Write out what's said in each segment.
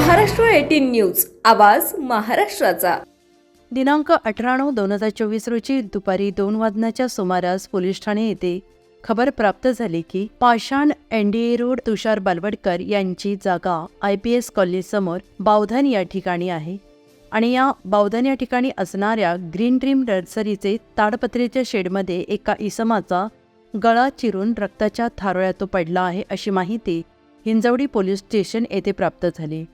Maharashtra eighteen news. आवाज महाराष्ट्राचा. दिनांक अठरा नऊ दोन हजार चोवीस रोजी दुपारी दोन वाजण्याच्या सुमारास पोलीस ठाणे येथे खबर प्राप्त झाली की पाषाण एनडीए रोड तुषार बालवडकर यांची जागा आय पी एस कॉलनीसमोर बावधन या ठिकाणी आहे. आणि या बावधन या ठिकाणी असणाऱ्या ग्रीन ड्रीम नर्सरीचे ताडपत्रीच्या शेडमध्ये एका इसमाचा गळा चिरून रक्ताच्या थारोळ्या तो पडला आहे अशी माहिती हिंजवडी पोलीस स्टेशन येथे प्राप्त झाली.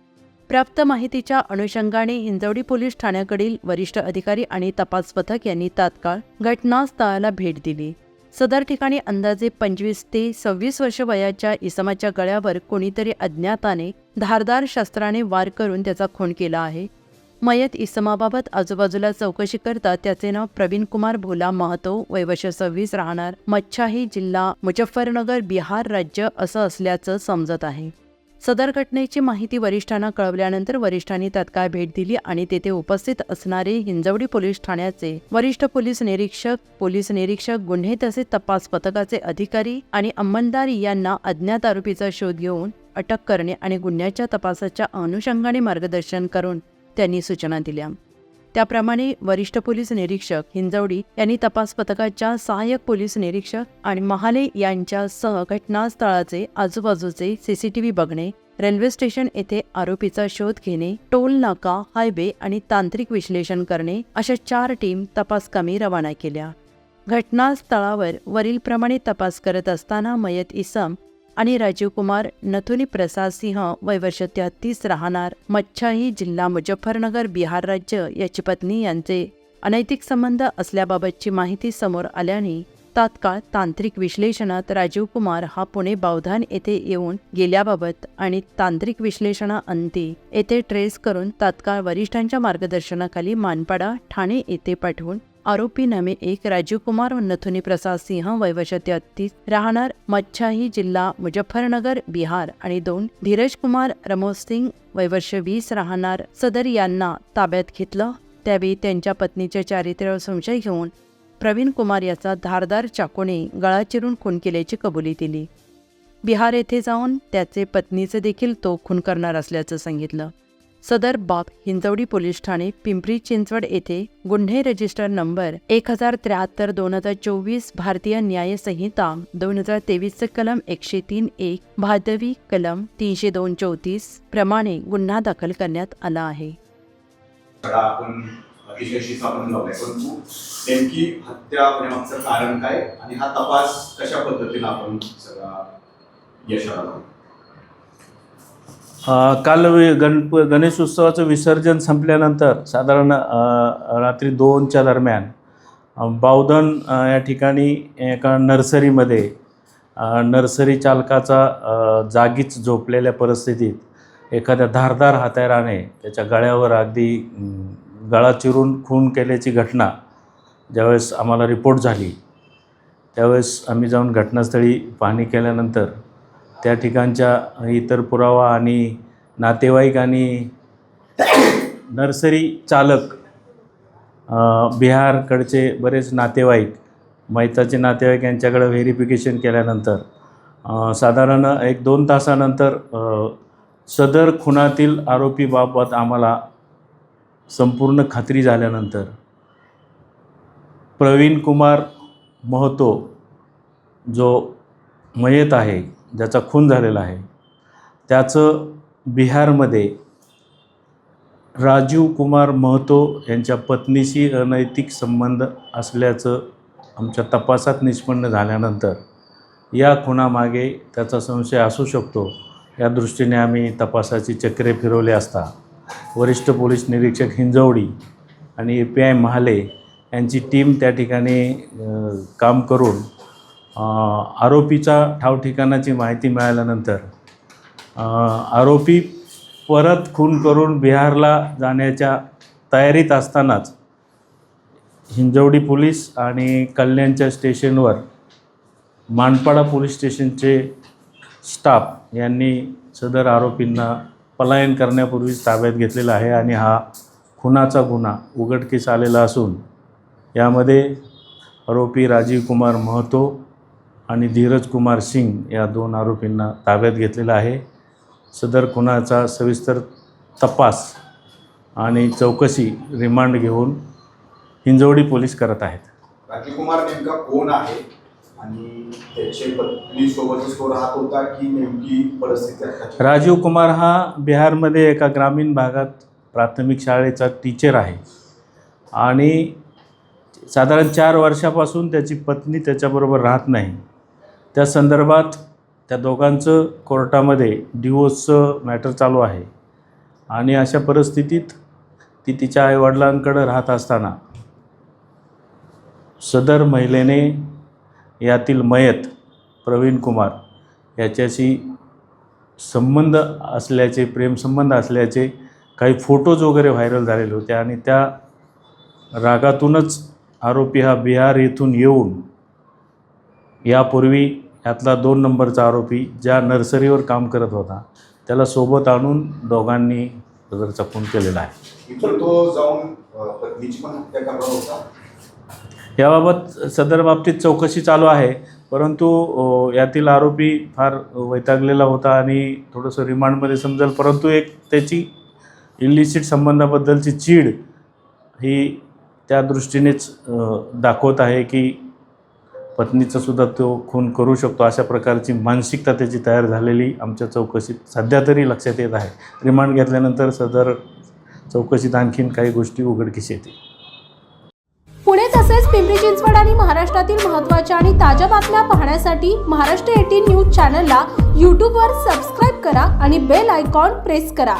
प्राप्त माहितीच्या अनुषंगाने हिंजवडी पोलीस ठाण्याकडील वरिष्ठ अधिकारी आणि तपास पथक यांनी तात्काळ घटनास्थळाला भेट दिली. सदर ठिकाणी अंदाजे पंचवीस ते सव्वीस वर्ष वयाच्या इसमाच्या गळ्यावर कोणीतरी अज्ञाताने धारदार शस्त्राने वार करून त्याचा खून केला आहे. मयत इसमाबाबत आजूबाजूला चौकशी करता त्याचे नाव प्रवीण कुमार भोला महतो वयवर्ष सव्वीस राहणार मच्छाही जिल्हा मुजफ्फरनगर बिहार राज्य असं असल्याचं समजत आहे. सदर घटनेची माहिती वरिष्ठांना कळवल्यानंतर वरिष्ठांनी तत्काळ भेट दिली आणि तेथे उपस्थित असणारे हिंजवडी पोलीस ठाण्याचे वरिष्ठ पोलीस निरीक्षक पोलीस निरीक्षक गुन्हे तसेच तपास पथकाचे अधिकारी आणि अंमलदार यांना अज्ञात आरोपीचा शोध घेऊन अटक करणे आणि गुन्ह्याच्या तपासाच्या अनुषंगाने मार्गदर्शन करून त्यांनी सूचना दिल्या. त्याप्रमाणे वरिष्ठ पोलीस निरीक्षक हिंजवडी यांनी तपास पथकाच्या सहाय्यक पोलीस निरीक्षक आणि महाले यांच्यासह घटनास्थळाचे आजूबाजूचे सीसीटीव्ही बघणे रेल्वे स्टेशन येथे आरोपीचा शोध घेणे टोल नाका हायवे आणि तांत्रिक विश्लेषण करणे अशा चार टीम तपास कमी रवाना केल्या. घटनास्थळावर वरीलप्रमाणे तपास करत असताना मयत इसम आणि राजीव कुमार नथुनी प्रसाद सिंह वयवर्ष तेहतीस राहणार. मच्छाही जिल्हा मुजफ्फरनगर बिहार राज्य याची पत्नी यांचे अनैतिक संबंध असल्याबाबतची माहिती समोर आल्याने तात्काळ तांत्रिक विश्लेषणात राजीव कुमार हा पुणे बावधान येथे येऊन गेल्याबाबत आणि तांत्रिक विश्लेषणाअंती येथे ट्रेस करून तात्काळ वरिष्ठांच्या मार्गदर्शनाखाली मानपाडा ठाणे येथे पाठवून आरोपी नामे एक राजीव कुमार नथुनी प्रसाद सिंह वयवर्ष तेहतीस राहणार मच्छाही जिल्हा मुजफ्फरनगर बिहार आणि दोन धीरज कुमार रमोज सिंग वयवर्ष वीस राहणार सदर यांना ताब्यात घेतलं. त्यावेळी त्यांच्या पत्नीच्या चारित्र्यावर संशय घेऊन प्रवीण कुमार याचा धारदार चाकूने गळा चिरून खून केल्याची कबुली दिली. बिहार येथे जाऊन त्याचे पत्नीचे देखील तो खून करणार असल्याचं सांगितलं. सदर बाब हिंजवडी पोलीस ठाणे पिंपरी चिंचवड येथे गुन्हे रजिस्टर नंबर एक हजार त्र्याहत्तर दोन हजार चोवीस भारतीय न्याय संहिता दोन हजार तेवीसचं कलम एकशे तीन एक भादवी कलम तीनशे दोन चौतीस प्रमाणे गुन्हा दाखल करण्यात आला आहे. नेमकी हत्या होण्यामागचं कारण काय आणि हा तपास कशा पद्धतीने आपण सगळा यशाला काल वि- गणप गणेशोत्सवाचं विसर्जन संपल्यानंतर साधारण रात्री दोनच्या दरम्यान बावधन या ठिकाणी एका नर्सरीमध्ये नर्सरी चालकाचा जागीच झोपलेल्या परिस्थितीत एखाद्या धारदार हाताराने त्याच्या गळ्यावर अगदी गळा चिरून खून केल्याची घटना ज्यावेळेस आम्हाला रिपोर्ट झाली त्यावेळेस आम्ही जाऊन घटनास्थळी पाहणी केल्यानंतर त्या ठिकाणच्या इतर पुरावा आणि नातेवाईक आणि नर्सरी चालक बिहारकडचे बरेच नातेवाईक मैताचे नातेवाईक यांच्याकडं व्हेरिफिकेशन केल्यानंतर साधारण एक दोन तासानंतर सदर खुनातील आरोपीबाबत आम्हाला संपूर्ण खात्री झाल्यानंतर प्रवीण कुमार महतो जो मयत आहे ज्याचा खून झालेला आहे. त्याचं बिहारमध्ये राजीव कुमार महतो यांच्या पत्नीशी अनैतिक संबंध असल्याचं आमच्या तपासात निष्पन्न झाल्यानंतर या खुनामागे त्याचा संशय असू शकतो. या दृष्टीने आम्ही तपासाची चक्रे फिरवले असता. वरिष्ठ पोलीस निरीक्षक हिंजवडी आणि ए पी आय महाले यांची टीम त्या ठिकाणी काम करून आरोपीचा ठावठिकाणाची माहिती मिळाल्यानंतर आरोपी परत खून करून बिहारला जाण्याच्या तयारीत असतानाच हिंजवडी पोलीस आणि कल्याणच्या स्टेशनवर मानपाडा पोलीस स्टेशनचे स्टाफ यांनी सदर आरोपींना पलायन करण्यापूर्वीच ताब्यात घेतलेला आहे आणि हा खुनाचा गुन्हा उघडकीस आलेला असून यामध्ये आरोपी राजीव कुमार महतो आणि धीरज कुमार सिंग या दोन आरोपींना ताब्यात घेतलेला आहे. सदर खुनाचा सविस्तर तपास आणि चौकशी रिमांड घेऊन हिंजवडी पोलीस करत आहेत. राजीवकुमार नेमका कोण आहे? आणि त्याचे पत्नी सोबतच तो राहत होता की नेमकी परिस्थिती आताची? राजीव कुमार हा बिहारमध्ये एका ग्रामीण भागात प्राथमिक शाळेचा टीचर आहे. आणि साधारण चार वर्षापासून त्याची पत्नी त्याच्याबरोबर राहत नाही. त्या संदर्भात त्या दोघांचं कोर्टामध्ये डिवोर्सचं मॅटर चालू आहे. आणि अशा परिस्थितीत ती तिच्या आईवडिलांकडं राहत असताना सदर महिलेने यातील मयत प्रवीण कुमार याच्याशी संबंध असल्याचे प्रेमसंबंध असल्याचे काही फोटोज वगैरे व्हायरल झालेले होते आणि त्या रागातूनच आरोपी हा बिहार येथून येऊन यापूर्वी यातला दोन नंबरचा आरोपी ज्या नर्सरीवर काम करत होता त्याला सोबत आणून दोघांनी खून केलेला आहे. याबाबत सदर बाबतीत चौकशी चालू आहे परंतु यातील आरोपी फार वैतागलेला होता आणि थोडंसं रिमांडमध्ये समजेल परंतु एक त्याची इलिसिट संबंधाबद्दलची चीड ही त्या दृष्टीनेच दाखवत आहे की पत्नीचा सुद्धा तो खून करू शकतो. अशा प्रकारची मानसिकता त्याची तयार झालेली आमच्या चौकशीत सध्या तरी लक्षात येत आहे. रिमांड घेतल्यानंतर सदर चौकशीत आणखीन काही गोष्टी उघडकीस येतील. पुणे तसेच पिंपरी चिंचवड आणि महाराष्ट्रातील महत्त्वाच्या आणि ताज्या बातम्या पाहण्यासाठी महाराष्ट्र एटीन न्यूज चॅनलला यूट्यूबवर सबस्क्राईब करा आणि बेल आयकॉन प्रेस करा.